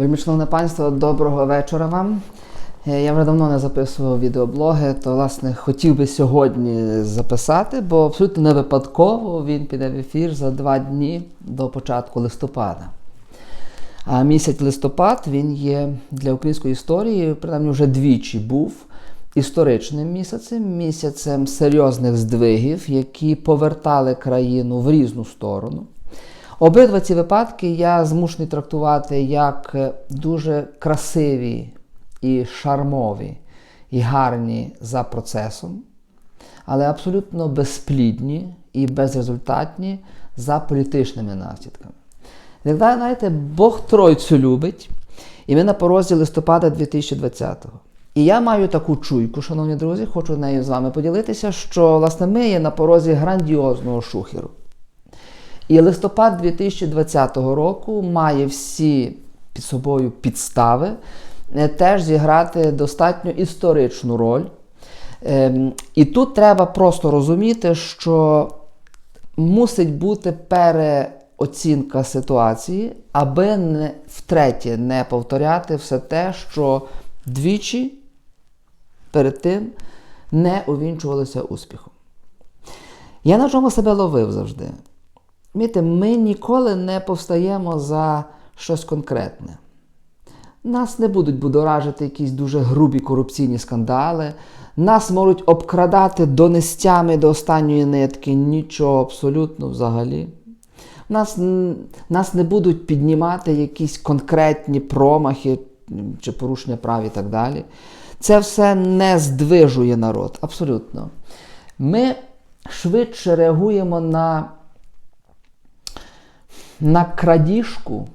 Вельмишановне панство, доброго вечора вам. Е, Я вже давно не записував відеоблоги, то власне хотів би сьогодні записати, бо абсолютно не випадково він піде в ефір за два дні до початку листопада. А місяць листопад він є для української історії, принаймні вже двічі був історичним місяцем, місяцем серйозних здвигів, які повертали країну в різну сторону. Обидва ці випадки я змушений трактувати як е, дуже красиві і шармові, і гарні за процесом, але абсолютно безплідні і безрезультатні за політичними наслідками. Як знаєте, Бог Тройцю любить, і ми на порозі листопада 2020-го. І я маю таку чуйку, шановні друзі, хочу нею з вами поділитися, що власне ми є на порозі грандіозного шухеру. І листопад 2020 року має всі під собою підстави е, теж зіграти достатньо історичну роль. Ем, І тут треба просто розуміти, що мусить бути переоцінка ситуації, аби не втретє не повторяти все те, що двічі перед тим не увінчувалося успіхом. Я на чому себе ловив завжди. Міте, ми ніколи не повстаємо за щось конкретне. Нас не будуть будоражити якісь дуже грубі корупційні скандали, нас можуть обкрадати донестями до останньої нитки, нічого абсолютно взагалі. Нас, нас не будуть піднімати якісь конкретні промахи чи порушення прав і так далі. Це все не здвижує народ, абсолютно. Ми швидше реагуємо на на крадіжку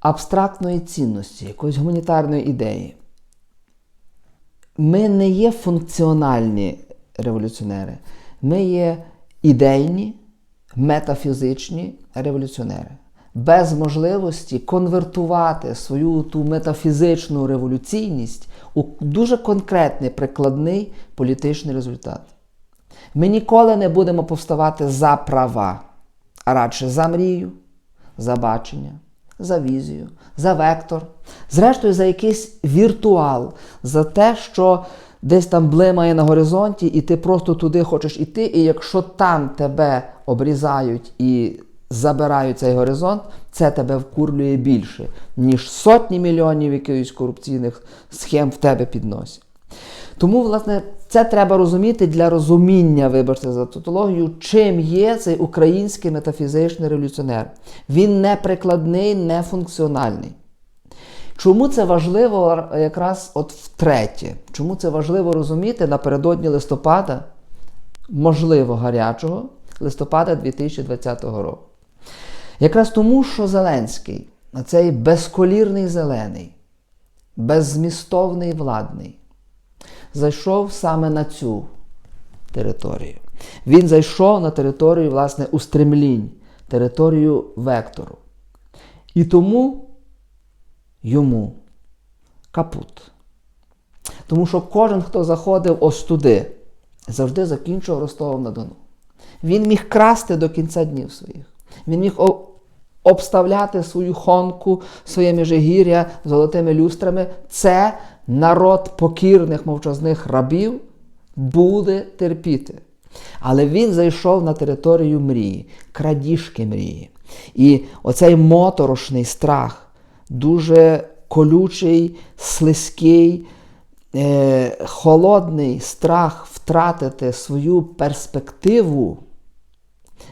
абстрактної цінності, якоїсь гуманітарної ідеї. Ми не є функціональні революціонери, ми є ідейні, метафізичні революціонери. Без можливості конвертувати свою ту метафізичну революційність у дуже конкретний прикладний політичний результат. Ми ніколи не будемо повставати за права а радше за мрію, за бачення, за візію, за вектор, зрештою, за якийсь віртуал, за те, що десь там блимає на горизонті, і ти просто туди хочеш іти, і якщо там тебе обрізають і забирають цей горизонт, це тебе вкурлює більше, ніж сотні мільйонів якихось корупційних схем в тебе підносять. Тому, власне, це треба розуміти для розуміння, вибачте за тавтологію, чим є цей український метафізичний революціонер. Він не прикладний, не функціональний. Чому це важливо якраз от втретє? Чому це важливо розуміти напередодні листопада, можливо, гарячого листопада 2020 року? Якраз тому, що Зеленський, цей безколірний зелений, беззмістовний владний, зайшов саме на цю територію. Він зайшов на територію, власне, устремлінь, територію вектору. І тому йому капут. Тому що кожен, хто заходив ось туди, завжди закінчував Ростовом на Дону. Він міг красти до кінця днів своїх. Він міг обставляти свою хонку, своє межигір'я золотими люстрами. Це народ покірних мовчазних рабів буде терпіти. Але він зайшов на територію мрії, крадіжки мрії. І оцей моторошний страх, дуже колючий, слизький, е, холодний страх втратити свою перспективу,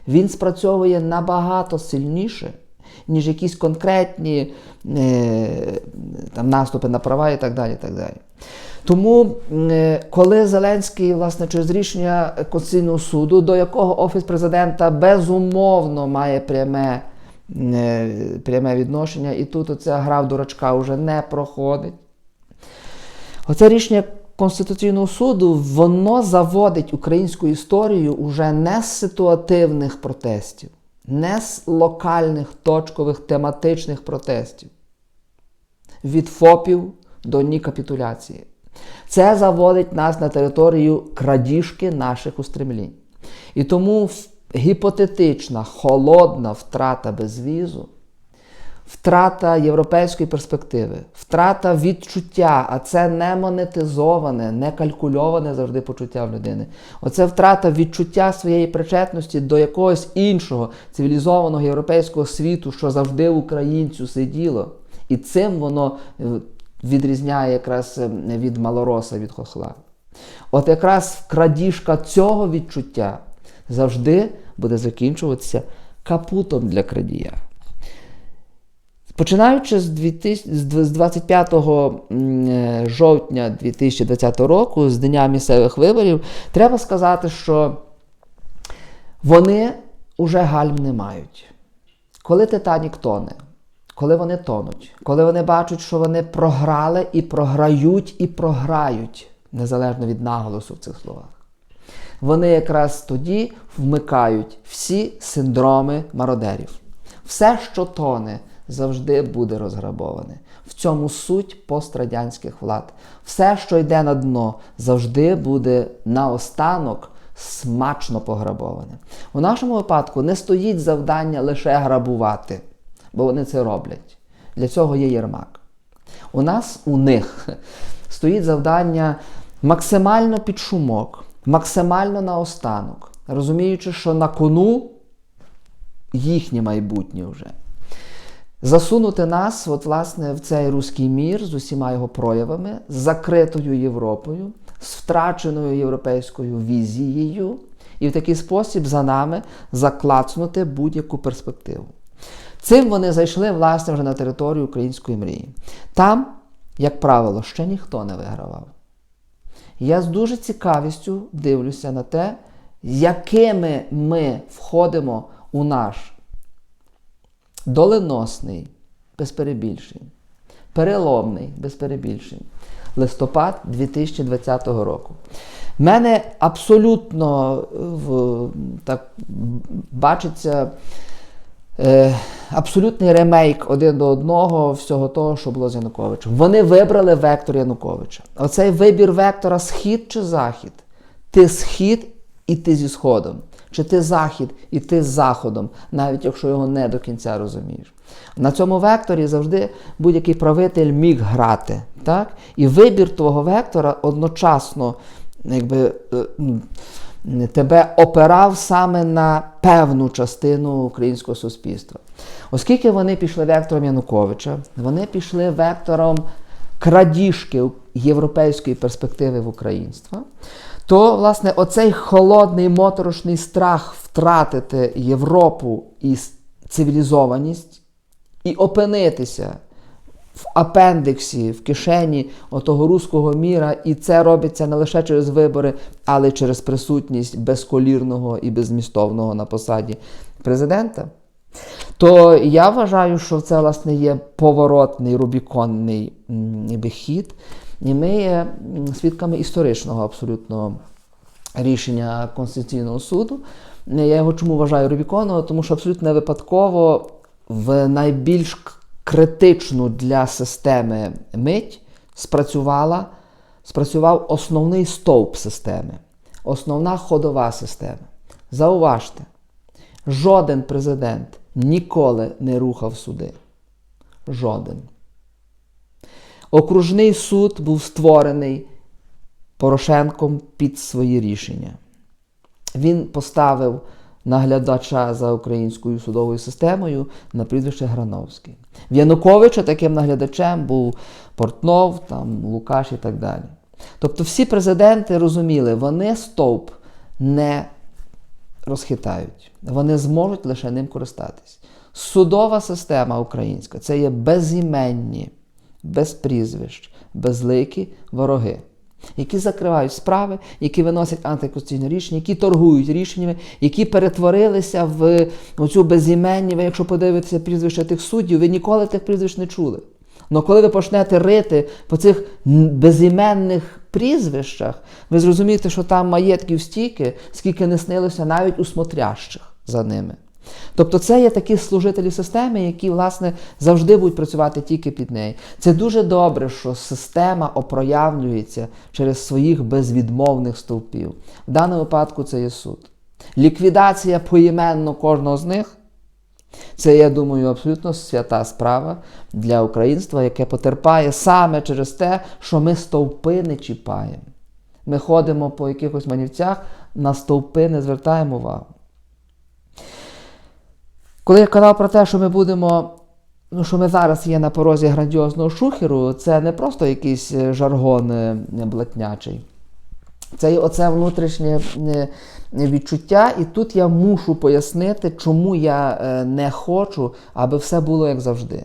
він спрацьовує набагато сильніше, ніж якісь конкретні е, там, наступи на права і так далі. Так далі. Тому, е, коли Зеленський, власне, через рішення Конституційного суду, до якого Офіс президента безумовно має пряме е, пряме відношення, і тут оця гра в дурачка вже не проходить. Оце рішення Конституційного суду воно заводить українську історію уже не з ситуативних протестів не з локальних точкових тематичних протестів, від ФОПів до нікапітуляції. Це заводить нас на територію крадіжки наших устремлінь. І тому гіпотетична холодна втрата безвізу втрата європейської перспективи, втрата відчуття, а це не монетизоване, не калькульоване завжди почуття в людини. Оце втрата відчуття своєї причетності до якогось іншого цивілізованого європейського світу, що завжди українцю сиділо. І цим воно е, відрізняє якраз е, від малороса, від хохла. От якраз крадіжка цього відчуття завжди буде закінчуватися капутом для крадія. Починаючи з 25 е, жовтня 2020 року, з дня місцевих виборів, треба сказати, що вони уже гальм не мають. Коли Титанік тоне, коли вони тонуть, коли вони бачать, що вони програли і програють, і програють, незалежно від наголосу в цих словах, вони якраз тоді вмикають всі синдроми мародерів. Все, що тоне, завжди буде розграбоване. В цьому суть пострадянських влад. Все, що йде на дно, завжди буде наостанок смачно пограбоване. У нашому випадку не стоїть завдання лише грабувати, бо вони це роблять. Для цього є Єрмак. У нас, у них, стоїть завдання максимально під шумок, максимально наостанок, розуміючи, що на кону їхнє майбутнє вже. Засунути нас, от, власне, в цей руський мір з усіма його проявами, з закритою Європою, з втраченою європейською візією, і в такий спосіб за нами заклацнути будь-яку перспективу. Цим вони зайшли, власне, вже на територію української мрії. Там, як правило, ще ніхто не вигравав. Я з дуже цікавістю дивлюся на те, якими ми входимо у наш доленосний, без перебільшень, переломний, без перебільшень, листопад 2020 року. В мене абсолютно в, так бачиться е, абсолютний ремейк один до одного всього того, що було з Януковичем. Вони вибрали вектор Януковича. Оцей вибір вектора схід чи захід. Ти схід і ти зі сходом. Чи ти захід і ти з заходом, навіть якщо його не до кінця розумієш. На цьому векторі завжди будь-який правитель міг грати. Так? І вибір твого вектора одночасно якби, е, ну, тебе опирав саме на певну частину українського суспільства. Оскільки вони пішли вектором Януковича, вони пішли вектором крадіжки європейської перспективи в українство, то, власне, оцей холодний моторошний страх втратити Європу і цивілізованість і опинитися в апендиксі, в кишені отого руського міра, і це робиться не лише через вибори, але й через присутність безколірного і безмістовного на посаді президента. То я вважаю, що це, власне, є поворотний рубіконний хід. І ми є свідками історичного абсолютно рішення Конституційного суду. Я його чому вважаю Рубіконового? Тому що абсолютно не випадково в найбільш критичну для системи мить спрацювала, спрацював основний стовп системи, основна ходова система. Зауважте, жоден президент ніколи не рухав суди. Жоден. Окружний суд був створений Порошенком під свої рішення. Він поставив наглядача за українською судовою системою на прізвище Грановський. В Януковича таким наглядачем був Портнов, там, Лукаш і так далі. Тобто всі президенти розуміли, вони стовп не розхитають, вони зможуть лише ним користатись. Судова система українська це є безіменні без прізвищ, безликі вороги, які закривають справи, які виносять антиконституційне рішення, які торгують рішеннями, які перетворилися в оцю безіменні. Ви, якщо подивитеся прізвища тих суддів, ви ніколи тих прізвищ не чули. Але коли ви почнете рити по цих безіменних прізвищах, ви зрозумієте, що там маєтків стільки, скільки не снилося навіть у смотрящих за ними. Тобто це є такі служителі системи, які, власне, завжди будуть працювати тільки під неї. Це дуже добре, що система опроявлюється через своїх безвідмовних стовпів. В даному випадку це є суд. Ліквідація поіменно кожного з них Це, я думаю, абсолютно свята справа для українства, яке потерпає саме через те, що ми стовпи не чіпаємо. Ми ходимо по якихось манівцях, на стовпи не звертаємо увагу. Коли я казав про те, що ми будемо, ну що ми зараз є на порозі грандіозного шухеру, це не просто якийсь е, жаргон е, блатнячий. Це оце внутрішнє е, відчуття, і тут я мушу пояснити, чому я не хочу, аби все було як завжди.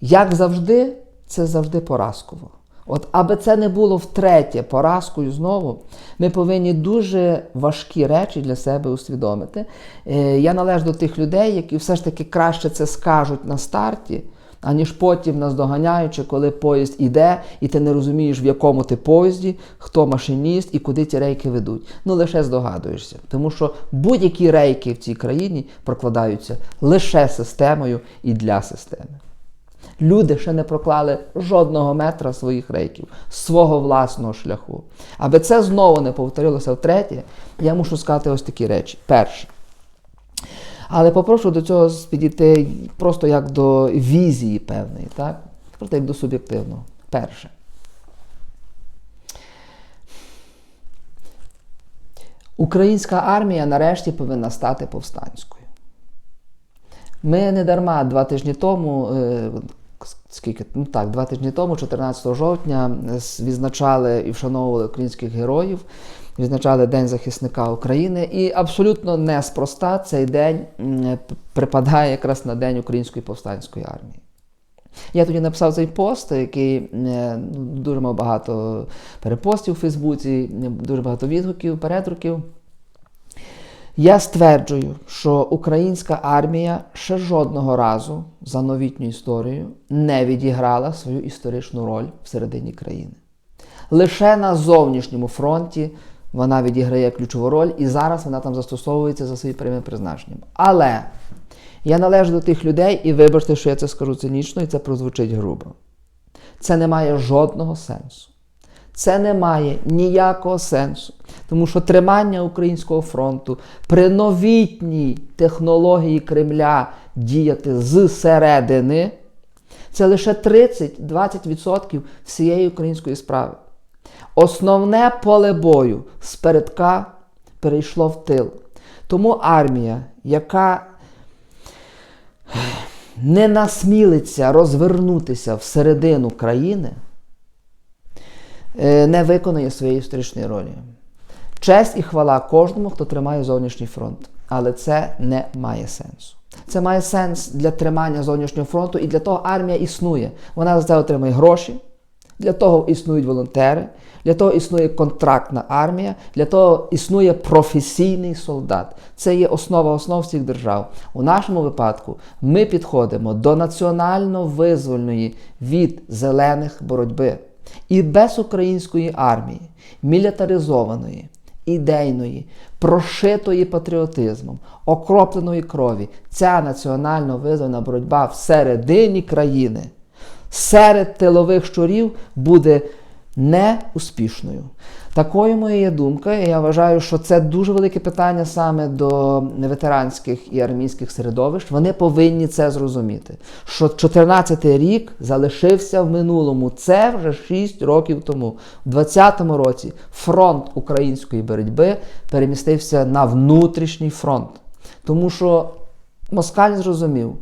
Як завжди, це завжди поразково. От, аби це не було втретє поразкою знову, ми повинні дуже важкі речі для себе усвідомити. Е, Я належу до тих людей, які все ж таки краще це скажуть на старті, аніж потім наздоганяючи, коли поїзд іде, і ти не розумієш, в якому ти поїзді, хто машиніст і куди ці рейки ведуть. Ну лише здогадуєшся. Тому що будь-які рейки в цій країні прокладаються лише системою і для системи. Люди ще не проклали жодного метра своїх рейків, свого власного шляху. Аби це знову не повторилося втретє, я мушу сказати ось такі речі. Перше. Але попрошу до цього підійти просто як до візії певної, так? Просто як до суб'єктивного. Перше. Українська армія нарешті повинна стати повстанською. Ми не дарма два тижні тому, е, скільки, ну так, два тижні тому, 14 жовтня, відзначали і вшановували українських героїв, відзначали День захисника України. І абсолютно неспроста цей день припадає якраз на День Української повстанської армії. Я тоді написав цей пост, який е, дуже мав багато перепостів у Фейсбуці, дуже багато відгуків, передруків. Я стверджую, що українська армія ще жодного разу за новітню історію не відіграла свою історичну роль всередині країни. Лише на зовнішньому фронті вона відіграє ключову роль, і зараз вона там застосовується за своїм прямим призначенням. Але я належу до тих людей, і вибачте, що я це скажу цинічно, і це прозвучить грубо. Це не має жодного сенсу. Це не має ніякого сенсу, тому що тримання українського фронту при новітній технології Кремля діяти зсередини це лише 30-20% всієї української справи. Основне поле бою з передка перейшло в тил. Тому армія, яка не насмілиться розвернутися всередину країни, не виконує своєї історичної ролі. Честь і хвала кожному, хто тримає зовнішній фронт. Але це не має сенсу. Це має сенс для тримання зовнішнього фронту і для того армія існує. Вона за це отримує гроші, для того існують волонтери, для того існує контрактна армія, для того існує професійний солдат. Це є основа основ всіх держав. У нашому випадку ми підходимо до національно-визвольної від зелених боротьби. І без української армії, мілітаризованої, ідейної, прошитої патріотизмом, окропленої крові, ця національно визвана боротьба всередині країни, серед тилових щурів буде неуспішною. Такою моя думка, я вважаю, що це дуже велике питання саме до ветеранських і армійських середовищ. Вони повинні це зрозуміти. Що 14-й рік залишився в минулому. Це вже 6 років тому. У 20-му році фронт української боротьби перемістився на внутрішній фронт. Тому що Москаль зрозумів,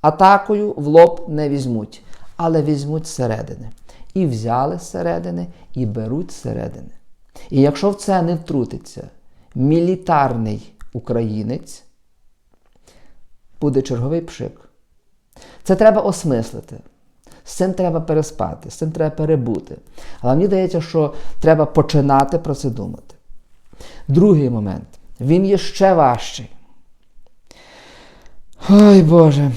атакою в лоб не візьмуть, але візьмуть зсередини. І взяли зсередини, і беруть зсередини. І якщо в це не втрутиться мілітарний українець, буде черговий пшик. Це треба осмислити. З цим треба переспати, з цим треба перебути. Але мені здається, що треба починати про це думати. Другий момент. Він є ще важчий. Ой Боже.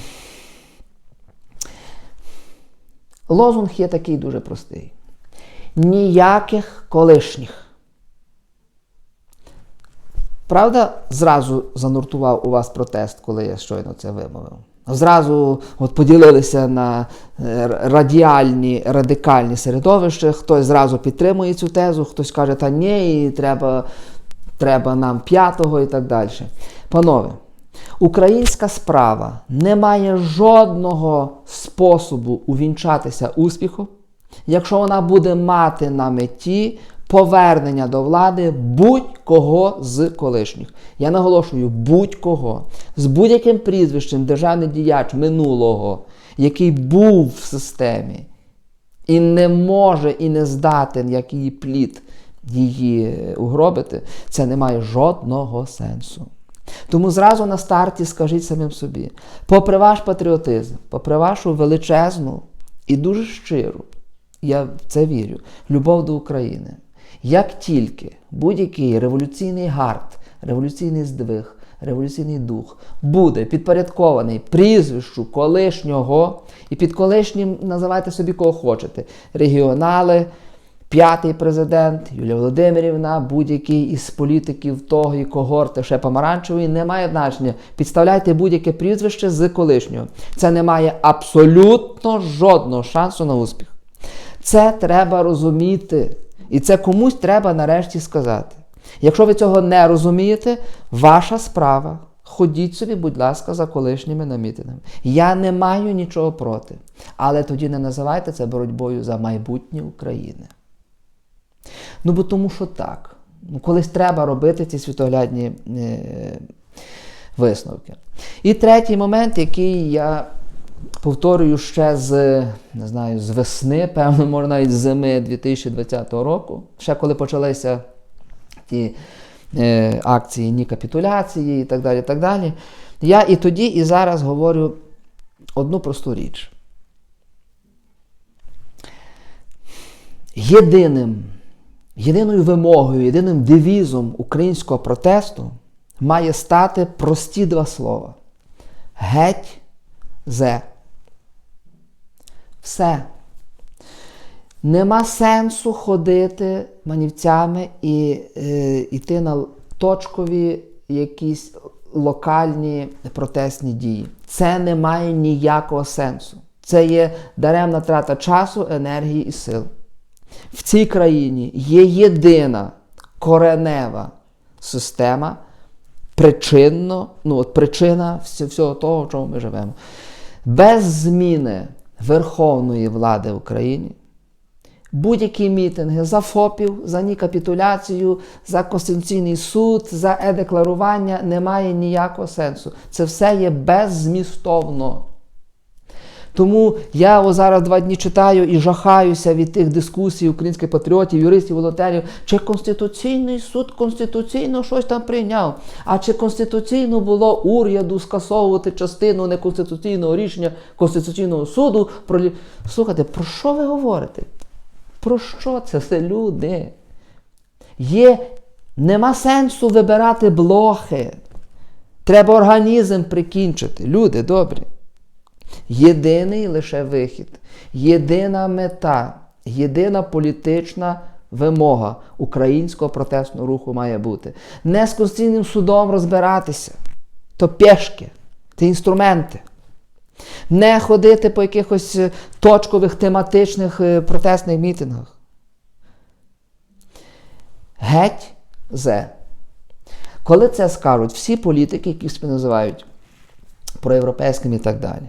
Лозунг є такий дуже простий. Ніяких колишніх. Правда, зразу зануртував у вас протест, коли я щойно це вимовив. Зразу от поділилися на радіальні, радикальні середовища, хтось зразу підтримує цю тезу, хтось каже, та ні, і треба, треба нам п'ятого і так далі. Панове, Українська справа не має жодного способу увінчатися успіхом, якщо вона буде мати на меті повернення до влади будь-кого з колишніх. Я наголошую, будь-кого з будь-яким прізвищем державний діяч минулого, який був в системі і не може і не здатен, як її плід, її угробити, це не має жодного сенсу. Тому зразу на старті скажіть самим собі, попри ваш патріотизм, попри вашу величезну і дуже щиру, я в це вірю, любов до України. Як тільки будь-який революційний гард, революційний здвиг, революційний дух буде підпорядкований прізвищу колишнього, і під колишнім називайте собі кого хочете, регіонали, п'ятий президент, Юлія Володимирівна, будь-який із політиків того і когорти ще помаранчевої, не має значення. Підставляйте будь-яке прізвище з колишнього. Це не має абсолютно жодного шансу на успіх. Це треба розуміти. І це комусь треба нарешті сказати. Якщо ви цього не розумієте, ваша справа. Ходіть собі, будь ласка, за колишніми намітинами. Я не маю нічого проти. Але тоді не називайте це боротьбою за майбутнє України. Ну, бо тому що так. Ну, Колись треба робити ці світоглядні е, висновки. І третій момент, який я повторюю ще з не знаю, з весни, певно, може навіть з зими 2020 року, ще коли почалися ті е, акції ні капітуляції і так далі. так далі. Я і тоді, і зараз говорю одну просту річ. Єдиним, єдиною вимогою, єдиним девізом українського протесту має стати прості два слова. Геть зе. Все. Нема сенсу ходити манівцями і е, йти на точкові якісь локальні протестні дії. Це не має ніякого сенсу. Це є даремна трата часу, енергії і сил. В цій країні є єдина коренева система, причинно, ну от причина всього того, в чому ми живемо. Без зміни верховної влади України. Будь-які мітинги за ФОПів, за ні капітуляцію, за Конституційний суд, за е-декларування не має ніякого сенсу. Це все є беззмістовно. Тому я зараз два дні читаю і жахаюся від тих дискусій українських патріотів, юристів, волонтерів, чи Конституційний суд конституційно щось там прийняв, а чи конституційно було уряду скасовувати частину неконституційного рішення Конституційного суду. Про... Слухайте, про що ви говорите? Про що це все люди? Є, Нема сенсу вибирати блохи. Треба організм прикінчити. Люди добрі. Єдиний лише вихід, єдина мета, єдина політична вимога українського протестного руху має бути. Не з Конституційним судом розбиратися, то пешки, це інструменти. Не ходити по якихось е, точкових тематичних е, протестних мітингах. Геть зе. Коли це скажуть всі політики, які себе називають проєвропейськими і так далі.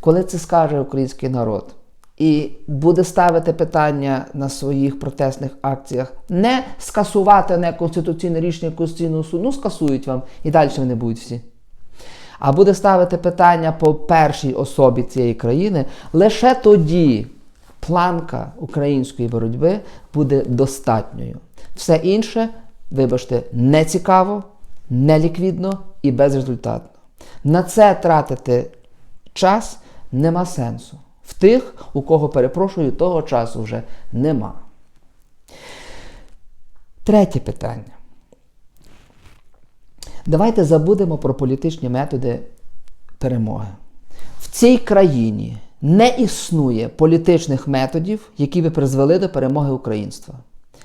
Коли це скаже український народ і буде ставити питання на своїх протестних акціях, не скасувати неконституційне рішення Конституційного суду, ну скасують вам і далі вони будуть всі. А буде ставити питання по першій особі цієї країни, лише тоді планка української боротьби буде достатньою. Все інше, вибачте, не цікаво, неліквідно і безрезультатно. На це тратити час нема сенсу. В тих, у кого, перепрошую, того часу вже нема. Третє питання. Давайте забудемо про політичні методи перемоги. В цій країні не існує політичних методів, які би призвели до перемоги українства.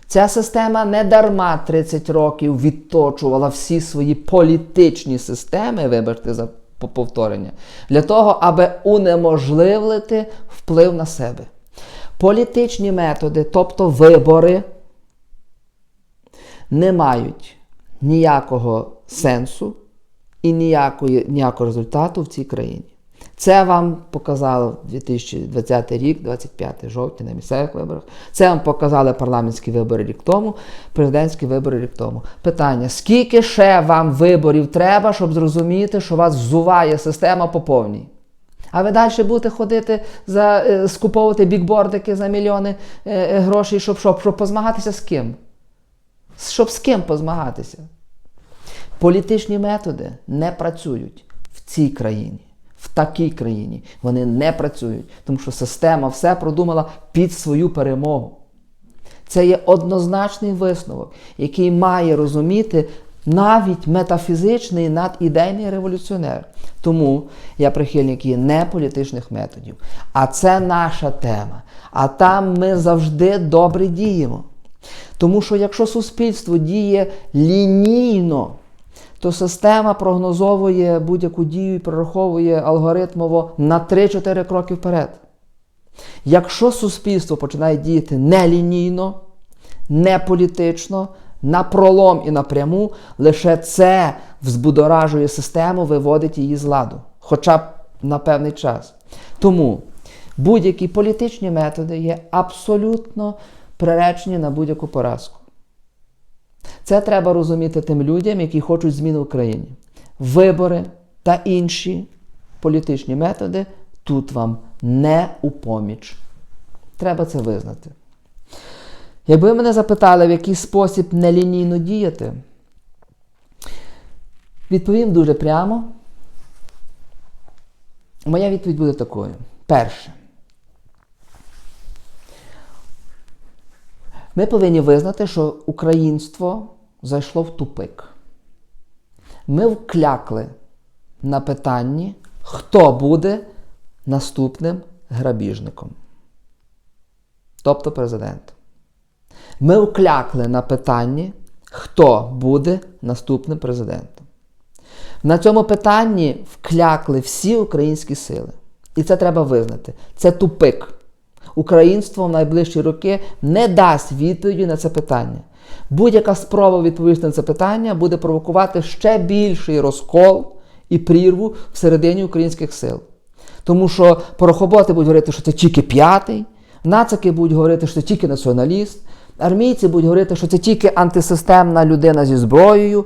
Ця система не дарма 30 років відточувала всі свої політичні системи, вибачте за повторення, для того, аби унеможливити вплив на себе. Політичні методи, тобто вибори, не мають ніякого сенсу, і ніякої, ніякого результату в цій країні. Це вам показало 2020 рік, 25 жовтня на місцевих виборах. Це вам показали парламентські вибори рік тому, президентські вибори рік тому. Питання: скільки ще вам виборів треба, щоб зрозуміти, що вас взуває система по повній? А ви далі будете ходити за е, скуповувати бікбордики за мільйони е, е, грошей, щоб, щоб, щоб позмагатися з ким? Щоб з ким позмагатися? Політичні методи не працюють в цій країні, в такій країні. Вони не працюють, тому що система все продумала під свою перемогу. Це є однозначний висновок, який має розуміти навіть метафізичний надідейний революціонер. Тому я прихильник є не політичних методів. А це наша тема. А там ми завжди добре діємо. Тому що якщо суспільство діє лінійно, то система прогнозовує будь-яку дію і прораховує алгоритмово на 3-4 кроки вперед. Якщо суспільство починає діяти нелінійно, не політично, на пролом і напряму, лише це взбудоражує систему, виводить її з ладу, хоча б на певний час. Тому будь-які політичні методи є абсолютно приречені на будь-яку поразку. Це треба розуміти тим людям, які хочуть зміни в країні. Вибори та інші політичні методи тут вам не у поміч. Треба це визнати. Якби мене запитали, в який спосіб нелінійно діяти, відповім дуже прямо. Моя відповідь буде такою. Перше. Ми повинні визнати, що українство зайшло в тупик. Ми вклякли на питанні, хто буде наступним грабіжником. Тобто президент. Ми вклякли на питанні, хто буде наступним президентом. На цьому питанні вклякли всі українські сили. І це треба визнати. Це тупик. Українство в найближчі роки не дасть відповіді на це питання. Будь-яка спроба відповісти на це питання буде провокувати ще більший розкол і прірву всередині українських сил. Тому що порохоботи будуть говорити, що це тільки п'ятий, нацики будуть говорити, що це тільки націоналіст. Армійці будуть говорити, що це тільки антисистемна людина зі зброєю,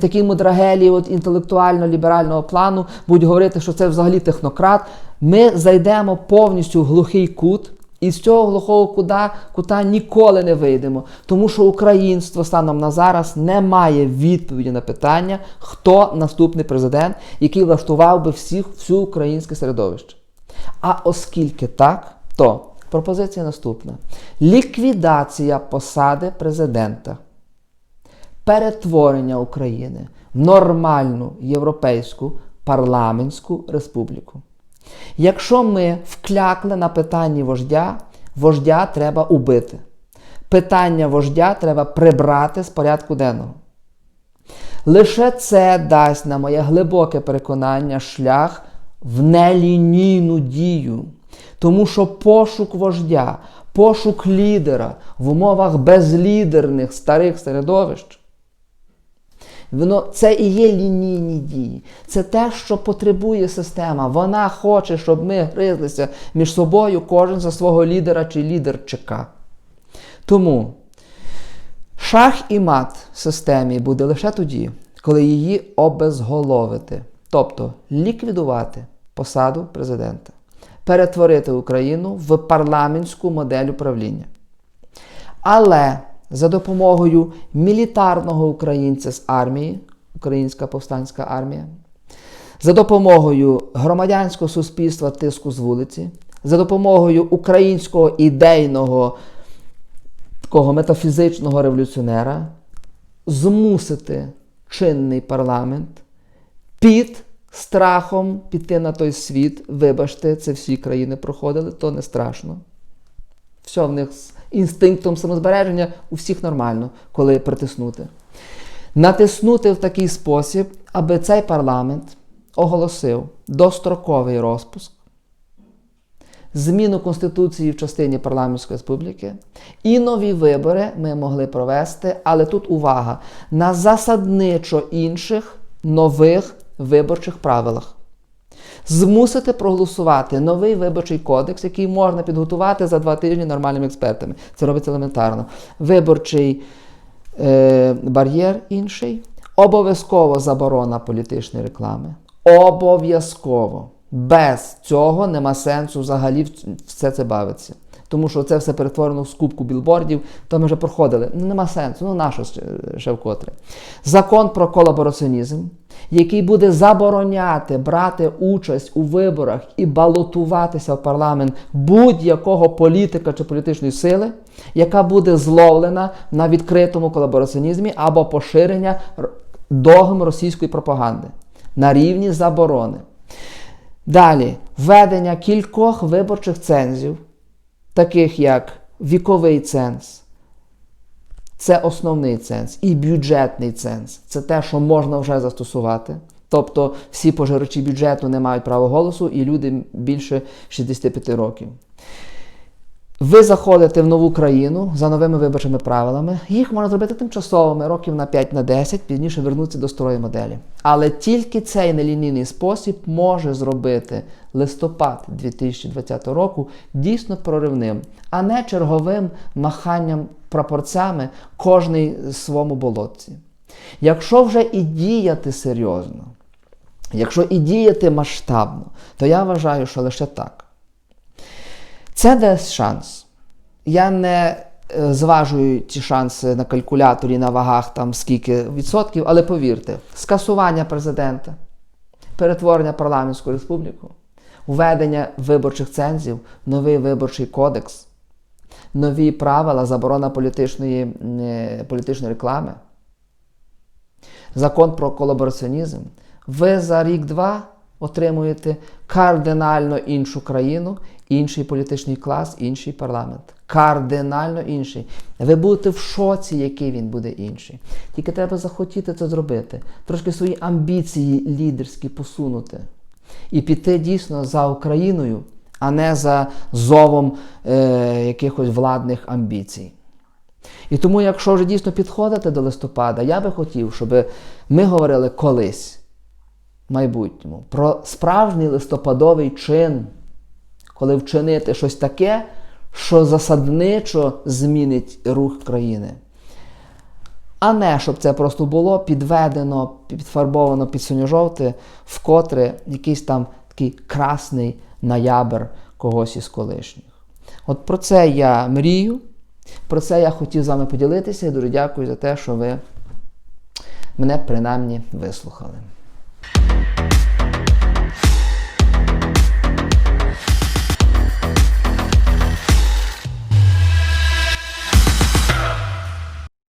такі мудрагелі от інтелектуально-ліберального плану будуть говорити, що це взагалі технократ. Ми зайдемо повністю в глухий кут, і з цього глухого кута, кута ніколи не вийдемо. Тому що українство станом на зараз не має відповіді на питання, хто наступний президент, який влаштував би всіх всю українське середовище. А оскільки так, то. Пропозиція наступна: ліквідація посади президента, перетворення України в нормальну європейську парламентську республіку. Якщо ми вклякли на питанні вождя, вождя треба убити. Питання вождя треба прибрати з порядку денного. Лише це дасть на моє глибоке переконання шлях в нелінійну дію. Тому що пошук вождя, пошук лідера в умовах безлідерних старих середовищ, воно це і є лінійні дії. Це те, що потребує система. Вона хоче, щоб ми гризлися між собою, кожен за свого лідера чи лідерчика. Тому шах і мат в системі буде лише тоді, коли її обезголовити, тобто ліквідувати посаду президента перетворити Україну в парламентську модель управління. Але за допомогою мілітарного українця з армії, Українська повстанська армія, за допомогою громадянського суспільства тиску з вулиці, за допомогою українського ідейного такого метафізичного революціонера змусити чинний парламент під страхом піти на той світ, вибачте, це всі країни проходили, то не страшно. Все в них інстинктом самозбереження у всіх нормально, коли притиснути. Натиснути в такий спосіб, аби цей парламент оголосив достроковий розпуск, зміну Конституції в частині парламентської республіки і нові вибори ми могли провести, але тут увага на засадничо інших нових виборчих правилах. Змусити проголосувати новий виборчий кодекс, який можна підготувати за два тижні нормальними експертами. Це робиться елементарно. Виборчий е, бар'єр інший. Обов'язково заборона політичної реклами. Обов'язково. Без цього нема сенсу взагалі все це бавитися. Тому що це все перетворено в скупку білбордів, то ми вже проходили. Ну, нема сенсу, ну нащо ще, ще вкотре. Закон про колабораціонізм, який буде забороняти брати участь у виборах і балотуватися в парламент будь-якого політика чи політичної сили, яка буде зловлена на відкритому колабораціонізмі або поширення догм російської пропаганди на рівні заборони. Далі, введення кількох виборчих цензів, таких як віковий ценз, це основний ценз, і бюджетний ценз це те, що можна вже застосувати. Тобто всі пожирачі бюджету не мають права голосу, і люди більше 65 років. Ви заходите в нову країну за новими виборчими правилами. Їх можна зробити тимчасовими, років на 5 на 10, пізніше вернутися до старої моделі. Але тільки цей нелінійний спосіб може зробити листопад 2020 року дійсно проривним, а не черговим маханням прапорцями кожний своєму болотці. Якщо вже і діяти серйозно, якщо і діяти масштабно, то я вважаю, що лише так. Це дасть шанс. Я не е, зважую ці шанси на калькуляторі, на вагах там скільки відсотків, але повірте, скасування президента, перетворення парламентську республіку, введення виборчих цензів, новий виборчий кодекс, нові правила, заборона політичної, е, політичної реклами, закон про колабораціонізм, ви за рік-два отримуєте кардинально іншу країну, інший політичний клас, інший парламент. Кардинально інший. Ви будете в шоці, який він буде інший. Тільки треба захотіти це зробити, трошки свої амбіції лідерські посунути і піти дійсно за Україною, а не за зовом е, якихось владних амбіцій. І тому, якщо вже дійсно підходити до листопада, я би хотів, щоб ми говорили колись в майбутньому про справжній листопадовий чин, коли вчинити щось таке, що засадничо змінить рух країни. А не щоб це просто було підведено, підфарбовано під синьо-жовте, вкотре якийсь там такий красний наябр когось із колишніх. От про це я мрію, про це я хотів з вами поділитися і дуже дякую за те, що ви мене принаймні вислухали.